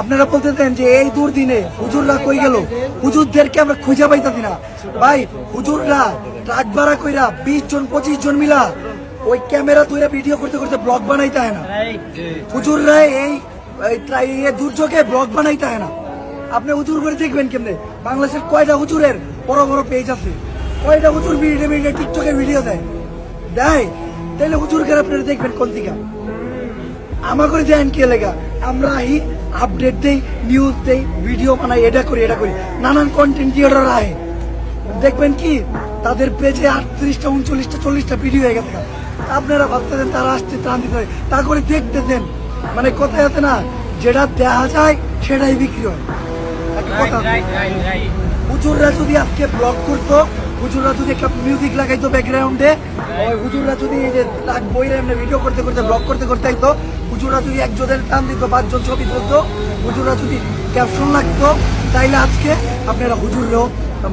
আপনারা বলতেছেন যে এই দুর্দিনে হুজুররা কই গেল? হুজুরদেরকে আমরা খুঁজে পাইতাছি না। ভাই, হুজুররা ট্রাক ভাড়া কইরা বিশ জন, পঁচিশ জন মিলা ওই ক্যামেরা তৈরি ভিডিও করতে করতে ব্লগ বানাইতে হয় না। হুজুররা এই দুর্যোগে ব্লগ বানাইতে হয় না। আপনি হুজুর করে দেখবেন কেমনে? বাংলাদেশের কয়টা হুজুরের বড় বড় পেজ আছে? কয়টা হুজুর ভিডিও ভিডিও টিকটকের ভিডিও দেয়? দেয়? তাহলে হুজুরকে আপনারা দেখবেন কোন দিকে? আমার করে দেন কে লেগা? আমরা আহি আপডেট দেই নিউজ দেই ভিডিও বানাই এটা করি এটা করি। নানান কন্টেন্ট ক্রিয়েটর আহে। দেখবেন কি তাদের পেজে আটত্রিশটা উনচল্লিশটা চল্লিশটা ভিডিও হয়ে গেছে। আপনারা ভাবতেছেন তারা আসতে ত্রাণ দিতে হয়। তা করে দেখতেছেন মানে কথায় আছে না যেটা দেখা যায় সেটাই বিক্রি হয়। একটা কথা। হুজুররা যদি আজকে ব্লগ করতো হুজুররা যদি একটা মিউজিক লাগাইতো ব্যাকগ্রাউন্ডে হুজুররা যদি এই যে লাগ বইরে এমনি ভিডিও করতে করতে ব্লগ করতে করতে আইতো, হুজুররা যদি একজনের টান দিত পাঁচজন ছবি তুলতো, হুজুররা যদি ক্যাপশন লাগতো, তাইলে আজকে আপনারা হুজুররাও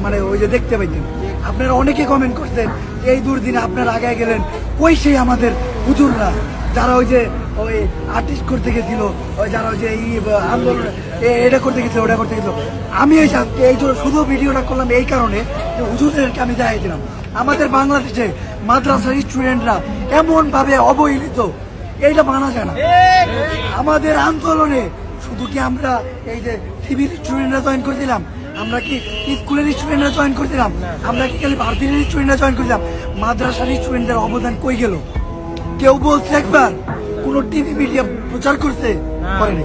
মানে ওই যে দেখতে পাইতেন। আপনারা অনেকে কমেন্ট করতেন, এই দুর্দিনে আপনারা আগে গেলেন কই সেই আমাদের হুজুররা? যারা ওই যে ওই আর্টিস্ট করতে গেছিল, ওই যারা ওই যে এই আন্দোলন এটা করতে গেছিল, ওটা করতে গেছিল। আমি এই এই জন্য শুধু ভিডিওটা করলাম এই কারণে যে হুজুরদেরকে আমি দেখাই দিলাম। আমাদের বাংলাদেশে মাদ্রাসার স্টুডেন্টরা এমন ভাবে অবহেলিত, এইটা মানা যায় না। আমাদের আন্দোলনে শুধু কি আমরা এই যে সিভিল স্টুডেন্টরা জয়েন করেছিলাম আমরা কি স্কুলের স্টুডেন্টরা জয়েন করে দিলাম? আমরা কি খালি ভারতীয় স্টুডেন্টরা জয়েন করে দিলাম? মাদ্রাসার স্টুডেন্টদের অবদান কই গেল? কেউ বলছে একবার কোন টিভি মিডিয়া প্রচার করতে পারেনি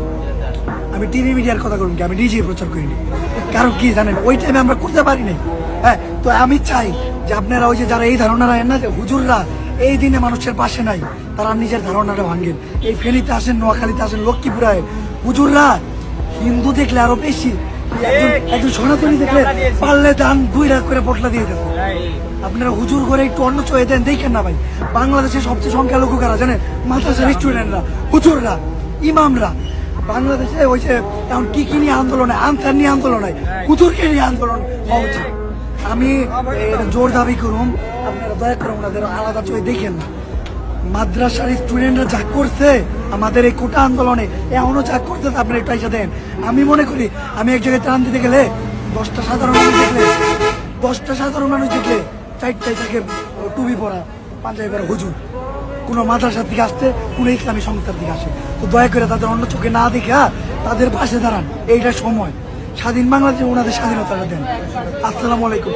আমি টিভি মিডিয়ার কথা করুন কি? আমি নিজে প্রচার করিনি। কারণ কি জানেন ওই টাইমে আমরা করতে পারি নাই। হ্যাঁ তো আমি চাই যে আপনারা ওই যে যারা এই ধারণা রাখেন না যে হুজুররা এই দিনে মানুষের পাশে নাই তারা নিজের ধারণাটা ভাঙেন। এই ফেনীতে আসেন নোয়াখালীতে আসেন লক্ষ্মীপুরে আয়। হুজুররা হিন্দু দেখলে আরও বেশি একজন সনাতনী দেখলে পারলে দান দুই লাখ করে পটলা দিয়ে দেবো। আপনারা হুজুর করে একটু অন্য চয়ে দেন দেখেন না ভাই। বাংলাদেশের সবচেয়ে সংখ্যালঘু কারা জানেন? মাদ্রাসার স্টুডেন্টরা হুজুররা ইমামরা। বাংলাদেশে ওই যে এখন কি কি নিয়ে আন্দোলন হয় আনসার নিয়ে আন্দোলন হয় হুজুরকে নিয়ে আন্দোলন হওয়া উচিত আমি জোর দাবি করুম আপনারা দয়া করে ওনাদের আলাদা চোখে দেখেন। না মাদ্রাসার স্টুডেন্টরা যা করছে আমাদের এই কোটা আন্দোলনে এখনও যা করতেছে আপনারা একটু এসে দেন। আমি মনে করি আমি এক জায়গায় ত্রাণ দিতে গেলে দশটা সাধারণ মানুষ দেখলে দশটা সাধারণ মানুষ দেখলে চারটায় থেকে টুপি পরা, পাঞ্জাবি পরা হুজুর। কোনো মাদ্রাসার দিকে আসতে, কোনো ইসলামী সংস্থার দিকে আসে। তো দয়া করে তাদের অন্য চোখে না দেখে তাদের পাশে দাঁড়ান। এইটা সময়। স্বাধীন বাংলাদেশে ওনাদের স্বাধীনতাটা দেন। আসসালামু আলাইকুম।